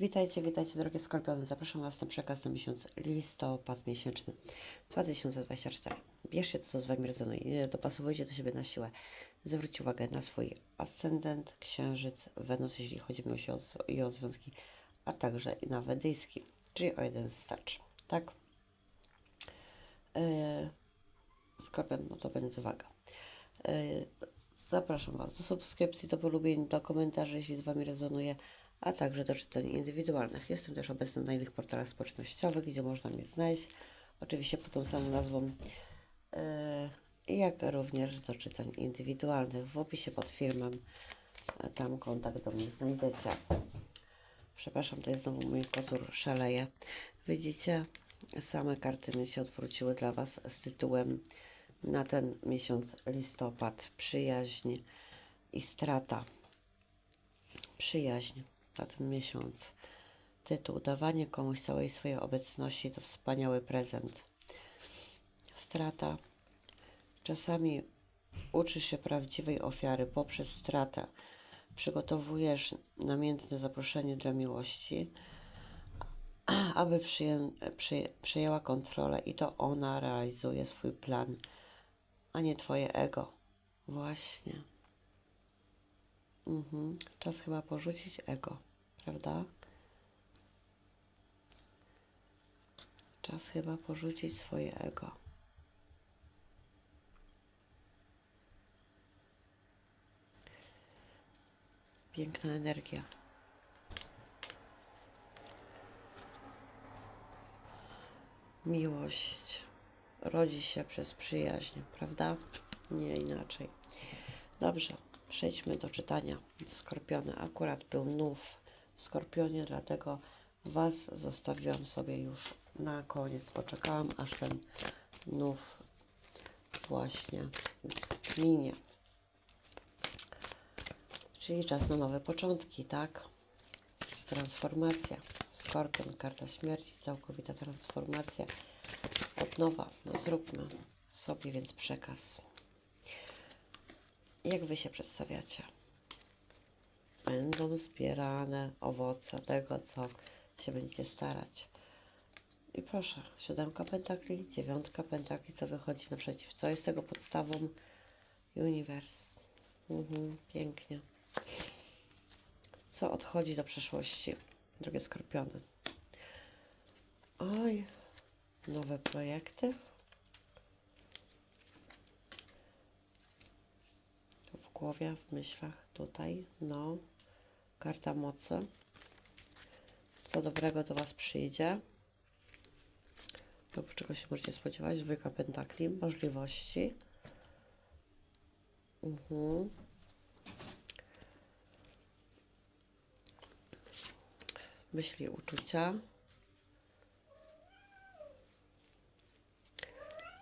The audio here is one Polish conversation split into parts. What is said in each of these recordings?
Witajcie, witajcie drogie Skorpiony. Zapraszam Was na przekaz na miesiąc listopad miesięczny 2024. Bierzcie to, co z Wami rezonuje. Dopasowujcie do siebie na siłę. Zwróćcie uwagę na swój ascendent, księżyc, Wenus, jeśli chodzi mi o, się i o związki, a także i na wedyjski, czyli o jeden starczy. Tak? Yy, Skorpion, no to będzie uwaga. Yy, Zapraszam Was do subskrypcji, do polubień, do komentarzy, jeśli z Wami rezonuje, a także do czytań indywidualnych. Jestem też obecna na innych portalach społecznościowych, gdzie można mnie znaleźć, oczywiście pod tą samą nazwą, yy, jak również do czytań indywidualnych. W opisie pod filmem, e, tam kontakt do mnie znajdziecie. Przepraszam, to jest znowu mój pozór szaleje. Widzicie, same karty mi się odwróciły dla Was z tytułem na ten miesiąc listopad. Przyjaźń i strata. Przyjaźń na ten miesiąc. Tytuł Dawanie komuś całej swojej obecności to wspaniały prezent. Strata. Czasami uczysz się prawdziwej ofiary poprzez stratę. Przygotowujesz namiętne zaproszenie dla miłości, aby przyję, przy, przyjęła kontrolę i to ona realizuje swój plan, a nie twoje ego. Właśnie. Mhm. Czas chyba porzucić ego, prawda? Czas chyba porzucić swoje ego. Piękna energia. Miłość rodzi się przez przyjaźń, prawda? Nie inaczej. Dobrze, przejdźmy do czytania. Skorpiony. Akurat był nów w Skorpionie, dlatego Was zostawiłam sobie już na koniec. Poczekałam, aż ten nów właśnie minie. Czyli czas na nowe początki, tak? Transformacja. Skorpion, karta śmierci, całkowita transformacja. Od nowa. No zróbmy sobie więc przekaz. Jak Wy się przedstawiacie? Będą zbierane owoce tego, co się będziecie starać. I proszę, siódemka pentakli, dziewiątka pentakli, co wychodzi naprzeciw. Co jest tego podstawą? Uniwers. Mhm, pięknie. Co odchodzi do przeszłości, drogie skorpiony? Oj, nowe projekty. W głowie, w myślach, tutaj, no. Karta mocy. Co dobrego do Was przyjdzie? To czego się możecie spodziewać? Dwójka pentakli, możliwości. Mhm. Myśli, uczucia.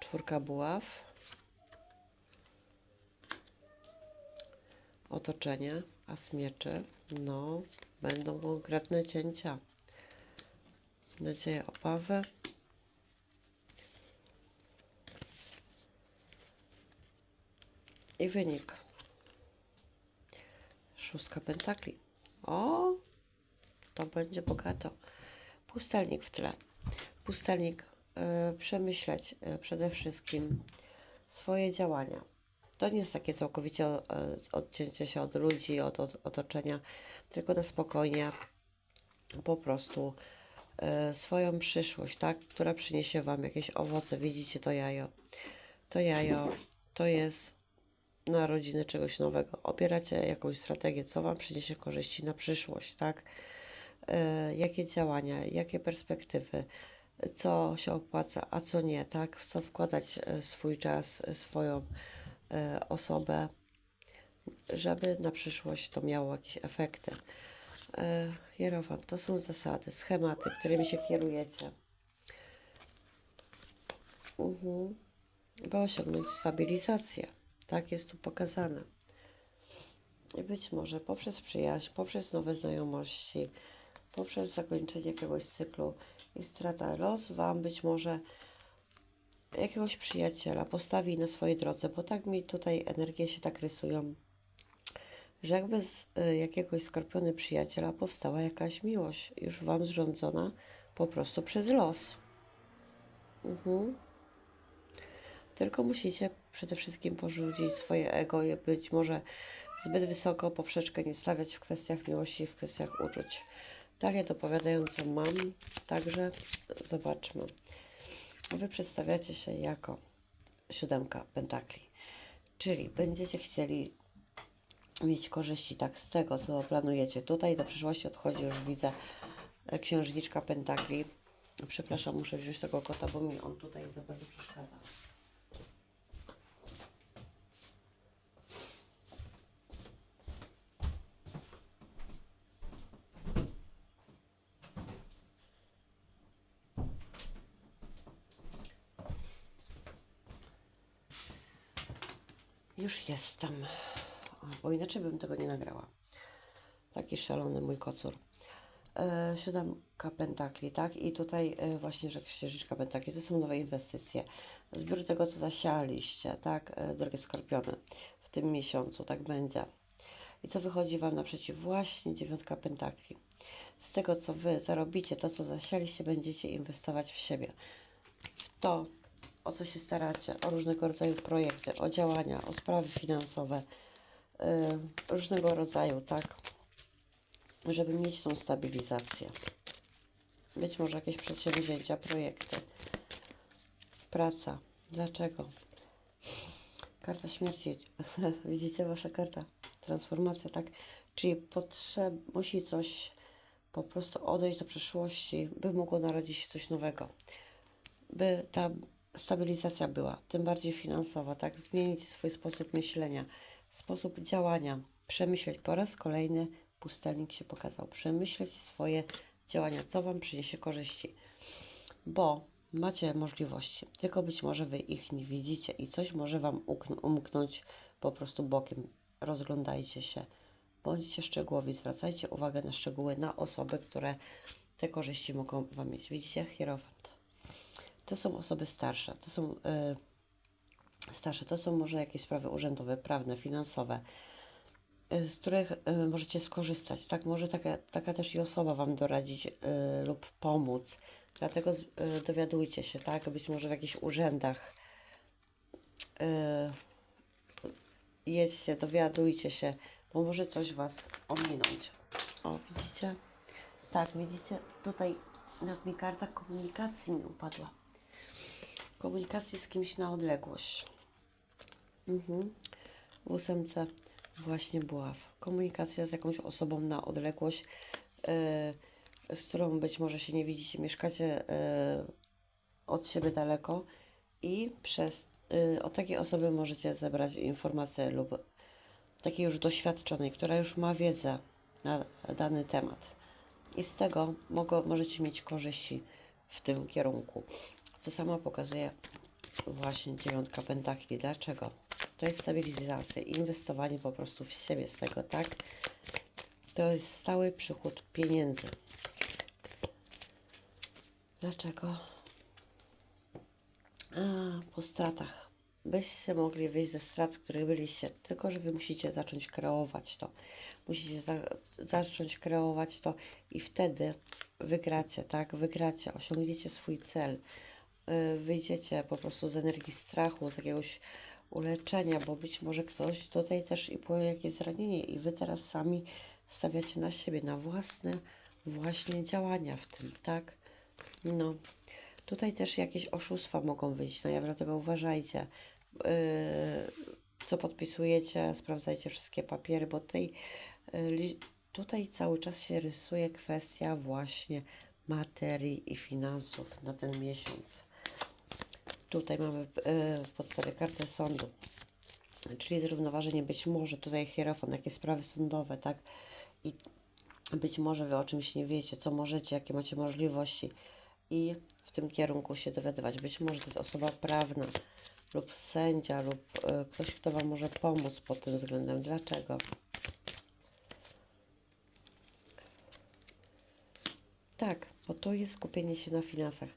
Czwórka buław. Otoczenie, as mieczy. No, będą konkretne cięcia. Nadzieję, obawy. I wynik. Szóstka pentakli. O, to będzie bogato. Pustelnik w tle. Pustelnik, y, przemyśleć y, przede wszystkim swoje działania. To nie jest takie całkowicie y, odcięcie się od ludzi, od, otoczenia, tylko na spokojnie po prostu y, swoją przyszłość, tak, która przyniesie Wam jakieś owoce. Widzicie to jajo. To jajo to jest narodziny czegoś nowego. Opieracie jakąś strategię, co Wam przyniesie korzyści na przyszłość, tak? E, jakie działania, jakie perspektywy, co się opłaca, a co nie, tak? W co wkładać e, swój czas, e, swoją e, osobę, żeby na przyszłość to miało jakieś efekty. Hierofant, to są zasady, schematy, którymi się kierujecie. Mhm. By osiągnąć stabilizację. Tak jest tu pokazane. I być może poprzez przyjaźń, poprzez nowe znajomości, poprzez zakończenie jakiegoś cyklu i strata los Wam być może jakiegoś przyjaciela postawi na swojej drodze, bo tak mi tutaj energie się tak rysują, że jakby z y, jakiegoś skorpiony przyjaciela powstała jakaś miłość, już Wam zrządzona po prostu przez los. Mhm. Tylko musicie przede wszystkim porzucić swoje ego i być może zbyt wysoko poprzeczkę nie stawiać w kwestiach miłości, w kwestiach uczuć. Dalej dopowiadającą mam, także zobaczmy. Wy przedstawiacie się jako siódemka pentakli, czyli będziecie chcieli mieć korzyści tak z tego, co planujecie. Tutaj do przyszłości odchodzi już widzę księżniczka pentakli. Przepraszam, muszę wziąć tego kota, bo mi on tutaj za bardzo przeszkadza. Już jestem. Bo inaczej bym tego nie nagrała. Taki szalony mój kocur. E, siódemka pentakli, tak? I tutaj e, właśnie, że księżyczka pentakli to są nowe inwestycje. Zbiór tego, co zasialiście, tak? E, drogie skorpiony, w tym miesiącu, tak będzie. I co wychodzi Wam naprzeciw? Właśnie dziewiątka pentakli. Z tego, co Wy zarobicie, to, co zasialiście, będziecie inwestować w siebie. W to, o co się staracie, o różnego rodzaju projekty, o działania, o sprawy finansowe, yy, różnego rodzaju, tak? Żeby mieć tą stabilizację. Być może jakieś przedsięwzięcia, projekty, praca. Dlaczego? Karta śmierci. Widzicie wasza karta? Transformacja, tak? Czyli potrzeb, musi coś po prostu odejść do przeszłości, by mogło narodzić się coś nowego. By ta stabilizacja była, tym bardziej finansowa, tak? Zmienić swój sposób myślenia, sposób działania, przemyśleć po raz kolejny pustelnik się pokazał, przemyśleć swoje działania, co Wam przyniesie korzyści, bo macie możliwości, tylko być może Wy ich nie widzicie i coś może Wam umknąć po prostu bokiem. Rozglądajcie się, bądźcie szczegółowi, zwracajcie uwagę na szczegóły, na osoby, które te korzyści mogą Wam mieć. Widzicie? Hierofant. To są osoby starsze, to są y, starsze, to są może jakieś sprawy urzędowe, prawne, finansowe, y, z których y, możecie skorzystać. Tak, może taka, taka też i osoba Wam doradzić y, lub pomóc. Dlatego z, y, dowiadujcie się, tak, być może w jakichś urzędach. Y, jedźcie, dowiadujcie się, bo może coś Was ominąć. O, widzicie? Tak, widzicie, tutaj nad mi karta komunikacji mi upadła. Komunikacji z kimś na odległość. Mhm. W ósemce właśnie buław. Komunikacja z jakąś osobą na odległość, yy, z którą być może się nie widzicie, mieszkacie yy, od siebie daleko i przez yy, od takiej osoby możecie zebrać informacje lub takiej już doświadczonej, która już ma wiedzę na dany temat. I z tego mogą, możecie mieć korzyści w tym kierunku. Co samo pokazuje właśnie dziewiątka pentakli. Dlaczego? To jest stabilizacja, inwestowanie po prostu w siebie z tego, tak? To jest stały przychód pieniędzy. Dlaczego? A, po stratach. Byście mogli wyjść ze strat, w których byliście, tylko że wy musicie zacząć kreować to. Musicie za, zacząć kreować to i wtedy wygracie, tak? Wygracie, osiągniecie swój cel. Yy, wyjdziecie po prostu z energii strachu, z jakiegoś uleczenia, bo być może ktoś tutaj też i było jakieś zranienie i wy teraz sami stawiacie na siebie, na własne właśnie działania w tym, tak? No. Tutaj też jakieś oszustwa mogą wyjść na jaw, dlatego uważajcie. Yy, co podpisujecie, sprawdzajcie wszystkie papiery, bo tutaj, li- tutaj cały czas się rysuje kwestia właśnie materii i finansów na ten miesiąc. Tutaj mamy yy, w podstawie kartę sądu, czyli zrównoważenie, być może tutaj hierofon, jakieś sprawy sądowe, tak? I być może Wy o czymś nie wiecie, co możecie, jakie macie możliwości i w tym kierunku się dowiadywać. Być może to jest osoba prawna lub sędzia lub e, ktoś, kto Wam może pomóc pod tym względem. Dlaczego? Tak, bo to jest skupienie się na finansach,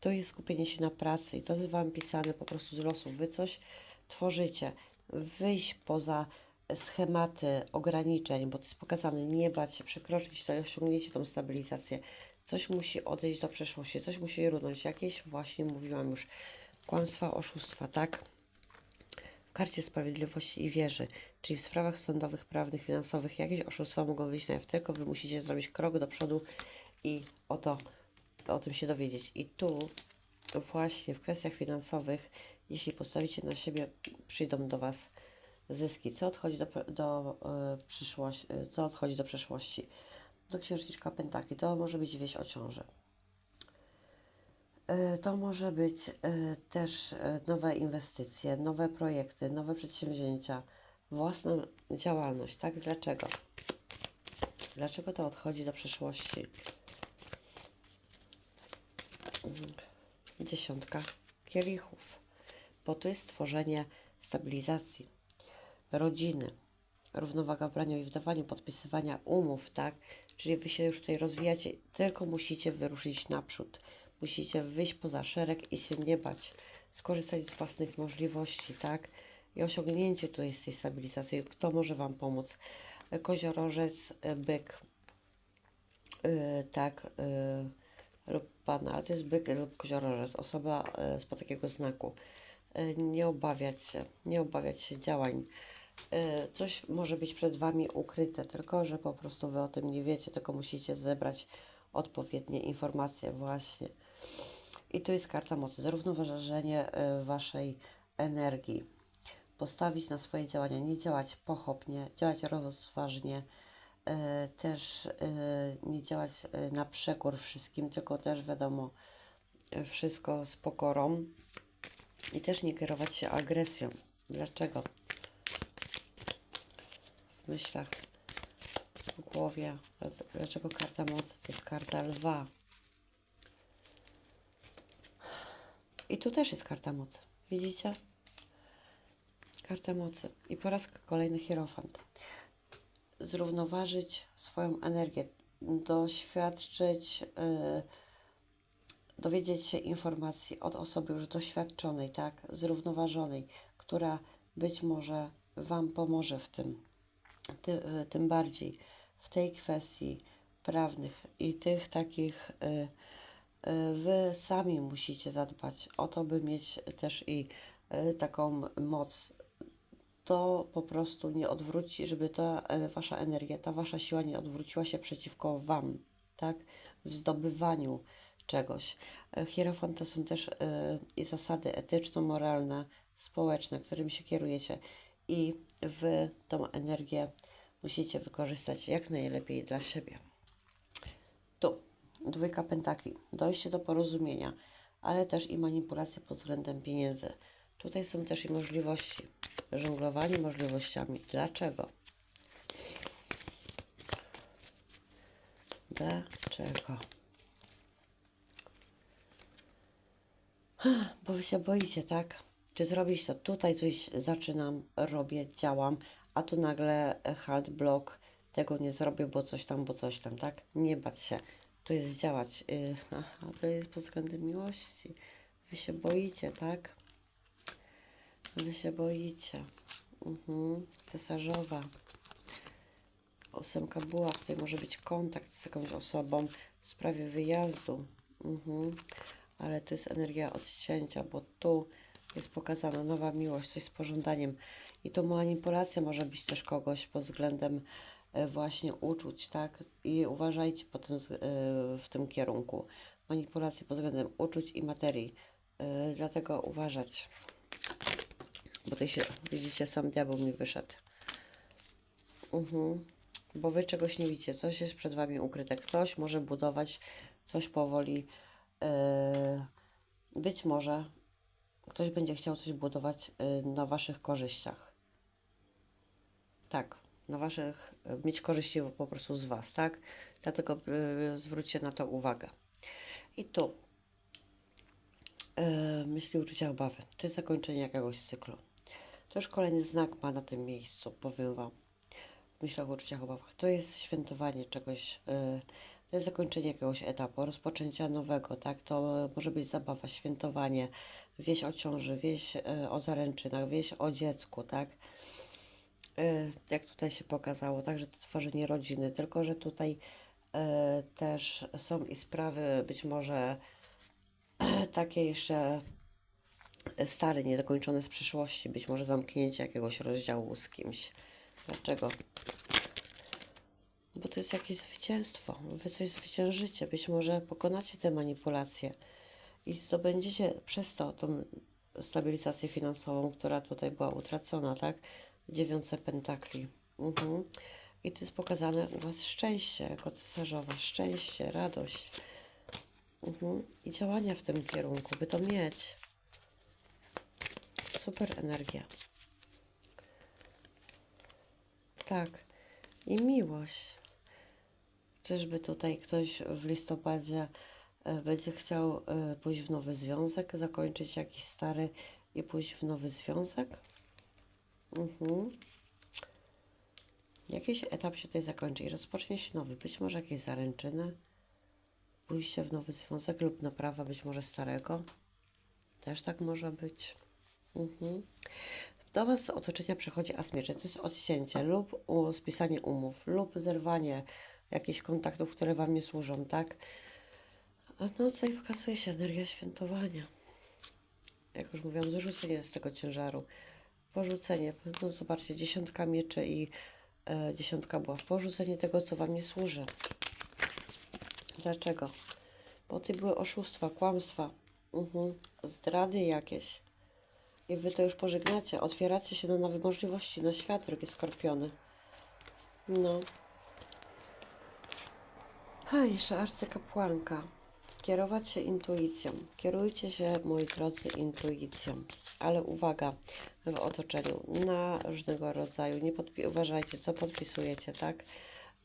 to jest skupienie się na pracy i to jest Wam pisane po prostu z losów. Wy coś tworzycie, wyjść poza schematy ograniczeń, bo to jest pokazane, nie bać się przekroczyć, to osiągniecie tą stabilizację. Coś musi odejść do przeszłości, coś musi runąć. Jakieś właśnie mówiłam już kłamstwa, oszustwa, tak? W karcie sprawiedliwości i wierzy, czyli w sprawach sądowych, prawnych, finansowych, jakieś oszustwa mogą wyjść na jaw, tylko wy musicie zrobić krok do przodu i o to, o tym się dowiedzieć. I tu właśnie w kwestiach finansowych, jeśli postawicie na siebie, przyjdą do Was zyski. Co odchodzi do, do e, przyszłości, co odchodzi do przeszłości? Do księżniczka Pentakli. To może być wieść o ciąży. E, To może być e, też nowe inwestycje, nowe projekty, nowe przedsięwzięcia, własna działalność. Tak? Dlaczego? Dlaczego to odchodzi do przyszłości? Dziesiątka kielichów, bo to jest stworzenie stabilizacji, rodziny, równowaga w braniu i wdawaniu, podpisywania umów, tak? Czyli wy się już tutaj rozwijacie, tylko musicie wyruszyć naprzód. Musicie wyjść poza szereg i się nie bać, skorzystać z własnych możliwości, tak? I osiągnięcie tu jest tej stabilizacji. Kto może Wam pomóc? Koziorożec, byk, yy, tak, yy, lub pana, ale to jest byk lub koziorożec, osoba yy, z takiego znaku. Yy, nie obawiać się, nie obawiać się działań. Yy, coś może być przed Wami ukryte, tylko że po prostu Wy o tym nie wiecie, tylko musicie zebrać odpowiednie informacje właśnie. I tu jest karta mocy, zrównoważenie Waszej energii. Postawić na swoje działania, nie działać pochopnie, działać rozważnie, też y, nie działać y, na przekór wszystkim, tylko też wiadomo, wszystko z pokorą i też nie kierować się agresją. Dlaczego? W myślach, w głowie. Dlaczego karta mocy to jest karta lwa? I tu też jest karta mocy. Widzicie? Karta mocy. I po raz kolejny hierofant. Zrównoważyć swoją energię. Doświadczyć, yy, dowiedzieć się informacji od osoby już doświadczonej, tak? Zrównoważonej, która być może Wam pomoże w tym. Ty, y, tym bardziej w tej kwestii prawnych i tych takich. Y, y, Wy sami musicie zadbać o to, by mieć też i y, taką moc. To po prostu nie odwróci, żeby ta e, wasza energia, ta wasza siła nie odwróciła się przeciwko wam, tak? W zdobywaniu czegoś. E, Hierofant to są też y, zasady etyczno-moralne, społeczne, którymi się kierujecie i wy tą energię musicie wykorzystać jak najlepiej dla siebie. Tu dwójka pentakli, dojście do porozumienia, ale też i manipulacja pod względem pieniędzy. Tutaj są też i możliwości, żonglowanie możliwościami. Dlaczego? Dlaczego? Bo wy się boicie, tak? Czy zrobić to tutaj coś zaczynam, robię, działam, a tu nagle hard block, tego nie zrobię, bo coś tam, bo coś tam, tak? Nie bać się. To jest działać. Yy, aha, to jest pod względem miłości. Wy się boicie, tak? Wy się boicie. Mhm. Cesarzowa. Ósemka buła, tutaj może być kontakt z jakąś osobą w sprawie wyjazdu. Mhm. Ale to jest energia odcięcia, bo tu jest pokazana nowa miłość, coś z pożądaniem. I to manipulacja może być też kogoś pod względem e, właśnie uczuć, tak? I uważajcie potem z- e, w tym kierunku. Manipulacje pod względem uczuć i materii. E, Dlatego uważać. Bo tutaj się, widzicie, sam diabeł mi wyszedł. Mhm. Bo wy czegoś nie widzicie, coś jest przed wami ukryte. Ktoś może budować coś powoli. Yy, być może ktoś będzie chciał coś budować yy, na waszych korzyściach. Tak, na waszych, yy, mieć korzyści po prostu z was, tak? Dlatego yy, zwróćcie na to uwagę. I tu yy, myśli, uczucia, obawy. To jest zakończenie jakiegoś cyklu. To już kolejny znak ma na tym miejscu, powiem Wam. W myślach, uczuciach, obawach. To jest świętowanie czegoś, yy, to jest zakończenie jakiegoś etapu, rozpoczęcia nowego, tak? To może być zabawa, świętowanie, wieś o ciąży, wieś yy, o zaręczynach, wieś o dziecku, tak? e, jak tutaj się pokazało, także to tworzenie rodziny, tylko że tutaj e, też są i sprawy być może takie jeszcze stare, niedokończone z przeszłości, być może zamknięcie jakiegoś rozdziału z kimś. Dlaczego? Bo to jest jakieś zwycięstwo. Wy coś zwyciężycie. Być może pokonacie te manipulacje i zdobędziecie przez to tą stabilizację finansową, która tutaj była utracona, tak? Dziewiące pentakli. Mhm. I to jest pokazane u Was szczęście jako cesarzowa. Szczęście, radość. Mhm. I działania w tym kierunku, by to mieć. Super energia. Tak. I miłość. Czyżby tutaj ktoś w listopadzie e, będzie chciał e, pójść w nowy związek, zakończyć jakiś stary i pójść w nowy związek? Mhm. Jakiś etap się tutaj zakończy i rozpocznie się nowy, być może jakieś zaręczyny, pójście w nowy związek lub naprawa być może starego. Też tak może być. Mhm. Do Was z otoczenia przychodzi as mieczy. To jest odcięcie lub spisanie umów, lub zerwanie jakichś kontaktów, które Wam nie służą, tak? A No tutaj pokazuje się energia świętowania. Jak już mówiłam, zrzucenie z tego ciężaru. Porzucenie. No zobaczcie, dziesiątka mieczy i e, dziesiątka buław. Porzucenie tego, co Wam nie służy. Dlaczego? Bo ty były oszustwa, kłamstwa, mhm. zdrady jakieś. I wy to już pożegnacie, otwieracie się na nowe możliwości, na świat, drogie skorpiony. No. A, jeszcze arcykapłanka. Kierować się intuicją. Kierujcie się, moi drodzy, intuicją. Ale uwaga, w otoczeniu na różnego rodzaju. Nie uważajcie, co podpisujecie, tak?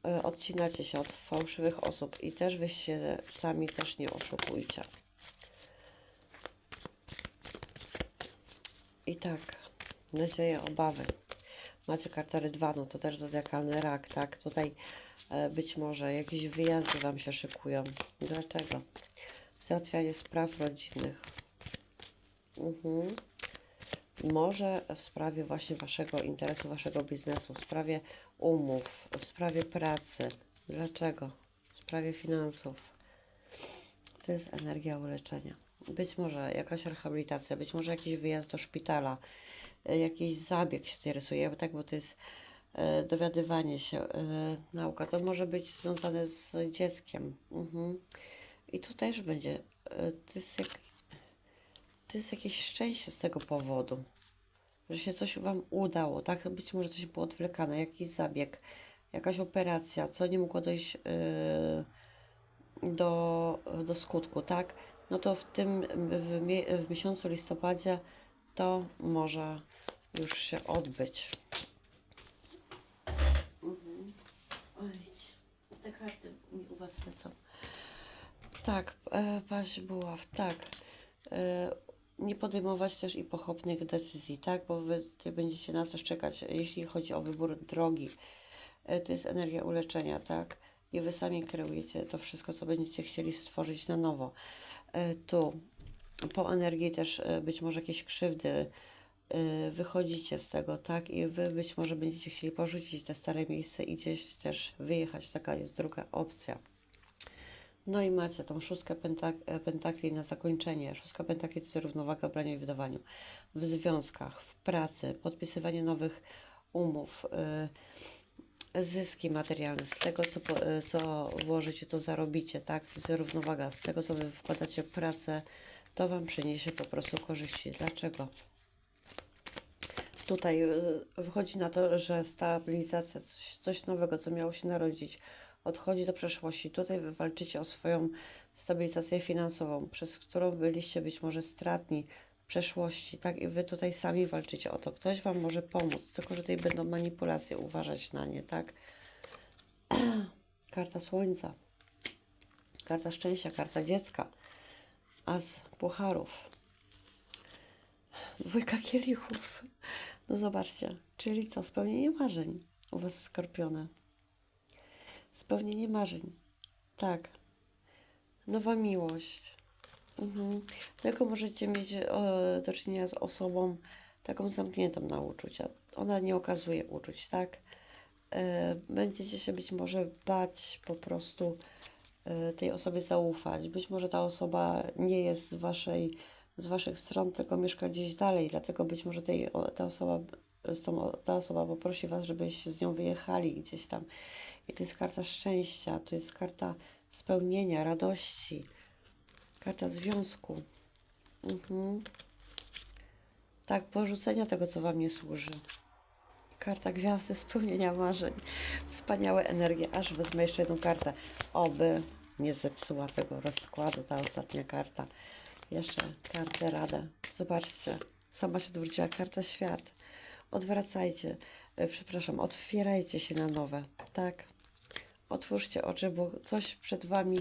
E, Odcinacie się od fałszywych osób i też wy się sami też nie oszukujcie. I tak, nadzieje, obawy. Macie kartę rydwanu, to też zodiakalny rak, tak? Tutaj e, być może jakieś wyjazdy Wam się szykują. Dlaczego? Załatwianie spraw rodzinnych. Mhm. Może w sprawie właśnie Waszego interesu, Waszego biznesu, w sprawie umów, w sprawie pracy. Dlaczego? W sprawie finansów. To jest energia uleczenia. Być może jakaś rehabilitacja, być może jakiś wyjazd do szpitala, e, jakiś zabieg się tutaj rysuje, bo tak, bo to jest e, dowiadywanie się, e, nauka. To może być związane z dzieckiem. Mhm. I tu też będzie, to jest, jak, to jest jakieś szczęście z tego powodu, że się coś Wam udało, tak? Być może coś było odwlekane, jakiś zabieg, jakaś operacja, co nie mogło dojść do, do skutku, tak? No to w tym, w, w miesiącu listopadzie to może już się odbyć. Mhm. Oj, te karty mi u Was lecą. Tak, e, paź buław, tak. E, nie podejmować też i pochopnych decyzji, tak? Bo Wy będziecie na coś czekać. Jeśli chodzi o wybór drogi, e, to jest energia uleczenia, tak? I Wy sami kreujecie to wszystko, co będziecie chcieli stworzyć na nowo. E, tu po energii też e, być może jakieś krzywdy e, wychodzicie z tego, tak? I Wy być może będziecie chcieli porzucić te stare miejsce i gdzieś też wyjechać. Taka jest druga opcja. No i macie tą szóstkę pentak pentakli na zakończenie. Szóstka pentakli to jest równowaga w braniu i wydawaniu. W związkach, w pracy, podpisywanie nowych umów, y, zyski materialne. Z tego, co, y, co włożycie, to zarobicie, tak? Równowaga. Z tego, co wy wkładacie pracę, to wam przyniesie po prostu korzyści. Dlaczego? Tutaj y, wychodzi na to, że stabilizacja, coś, coś nowego, co miało się narodzić, odchodzi do przeszłości. Tutaj wy walczycie o swoją stabilizację finansową, przez którą byliście być może stratni przeszłości, tak? I wy tutaj sami walczycie o to. Ktoś wam może pomóc, tylko że tutaj będą manipulacje, uważać na nie, tak? Karta słońca, karta szczęścia, karta dziecka, as pucharów. Dwójka kielichów. No zobaczcie, czyli co? Spełnienie marzeń u Was skorpione. Spełnienie marzeń. Tak. Nowa miłość. Mhm. Tylko możecie mieć e, do czynienia z osobą taką zamkniętą na uczucia. ona nie okazuje uczuć, tak? E, Będziecie się być może bać po prostu e, tej osobie zaufać. Być może ta osoba nie jest z waszej, z waszych stron, tylko mieszka gdzieś dalej, dlatego być może tej, ta osoba, tą, ta osoba poprosi was, żebyście z nią wyjechali gdzieś tam. I to jest karta szczęścia, to jest karta spełnienia, radości, karta związku. Mhm. Tak, porzucenia tego, co wam nie służy. Karta gwiazdy spełnienia marzeń. Wspaniałe energie. Aż wezmę jeszcze jedną kartę. Oby nie zepsuła tego rozkładu ta ostatnia karta. Jeszcze kartę radę. Zobaczcie. Sama się odwróciła. Karta świat. Odwracajcie. e, Przepraszam, otwierajcie się na nowe. Tak. Otwórzcie oczy, bo coś przed Wami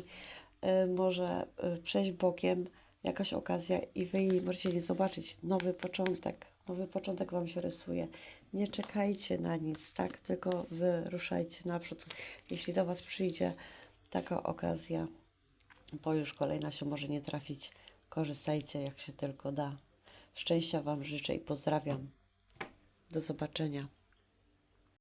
może y, przejść bokiem, jakaś okazja i Wy możecie nie zobaczyć. Nowy początek, nowy początek Wam się rysuje. Nie czekajcie na nic, tak? Tylko Wy ruszajcie naprzód. Jeśli do Was przyjdzie taka okazja, bo już kolejna się może nie trafić, korzystajcie jak się tylko da. Szczęścia Wam życzę i pozdrawiam. Do zobaczenia.